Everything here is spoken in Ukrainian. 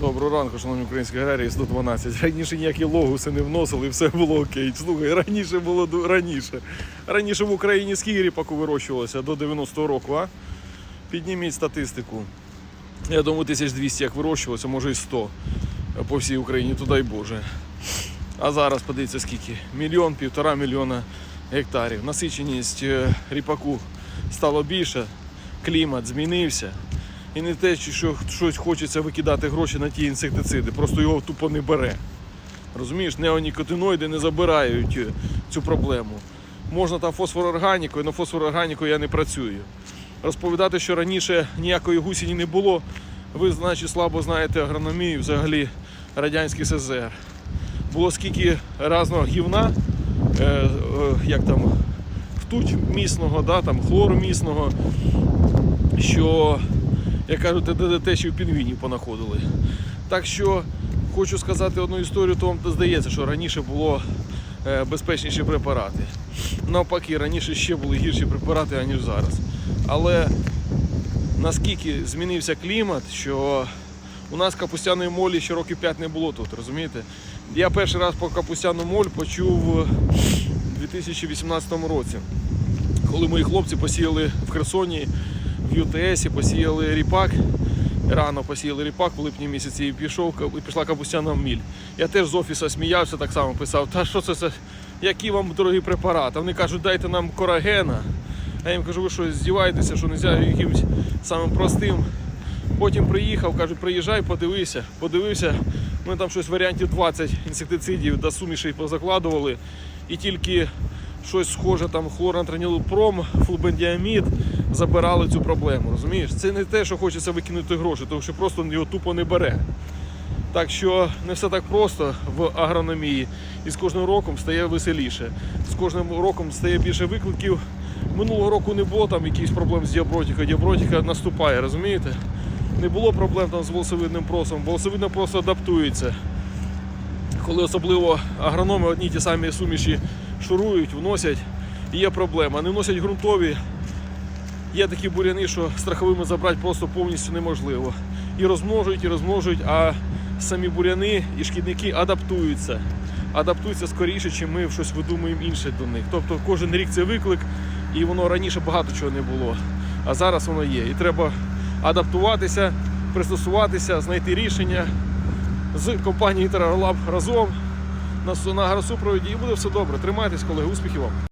Доброго ранку, шановні українські аграрії 112. Раніше ніякі логуси не вносили, все було окей. Слухай, раніше було раніше. Раніше в Україні скільки ріпаку вирощувалося до 90-го року, а? Підніміть статистику. Я думаю, 1200 як вирощувалося, може і 100 по всій Україні, то дай Боже. А зараз подивіться скільки. Мільйон, півтора мільйона гектарів. Насиченість е, ріпаку стало більше, клімат змінився. І не те, що щось хочеться викидати гроші на ті інсектициди, просто його тупо не бере. Розумієш, неонікотиноїди не забирають е, цю проблему. Можна там фосфорорганікою, але фосфорорганікою я не працюю. Розповідати, що раніше ніякої гусіні не було, ви, значить, слабо знаєте агрономію, взагалі радянський СЗР. Було скільки разного гівна, е, е, як там, ртуть місного, да, там, хлору місного, що, як кажуть, ДДТ ще в пінгвінів понаходили. Так що хочу сказати одну історію, то вам здається, що раніше було е, безпечніші препарати. Навпаки, раніше ще були гірші препарати, аніж зараз. Але наскільки змінився клімат, що у нас капустяної молі ще років 5 не було тут, розумієте? Я перший раз про капустяну моль почув у 2018 році, коли мої хлопці посіяли в Херсоні, в ЮТСі, посіяли ріпак. Рано посіяли ріпак в липні місяці і пішов і пішла капустяна міль. Я теж з офісу сміявся, так само писав, та що це, це які вам дорогі препарати? Вони кажуть, дайте нам корагена. А я їм кажу, ви що, здіваєтеся, що не можна якимось самим простим. Потім приїхав, кажуть, приїжджай, подивися. Подивився, ми там щось варіантів 20 інсектицидів до сумішей позакладували. І тільки щось схоже, там хлорантранілпром, флубендіамід забирали цю проблему. Розумієш? Це не те, що хочеться викинути гроші, тому що просто його тупо не бере. Так що не все так просто в агрономії. І з кожним роком стає веселіше. З кожним роком стає більше викликів. Минулого року не було там якихось проблем з діабротикою. Діабротика наступає, розумієте? Не було проблем там з волосовидним просом. Волосовидне просто адаптується. Коли особливо агрономи одні ті самі суміші шурують, вносять, є проблема. Не вносять ґрунтові. Є такі буряни, що страховими забрати просто повністю неможливо. І розмножують, і розмножують, а самі буряни і шкідники адаптуються. Адаптуються скоріше, чим ми щось видумуємо інше до них. Тобто кожен рік це виклик, і воно раніше багато чого не було. А зараз воно є. І треба адаптуватися, пристосуватися, знайти рішення з компанією Terralab разом на, на агросупроводі. І буде все добре. Тримайтесь, колеги, успіхів вам!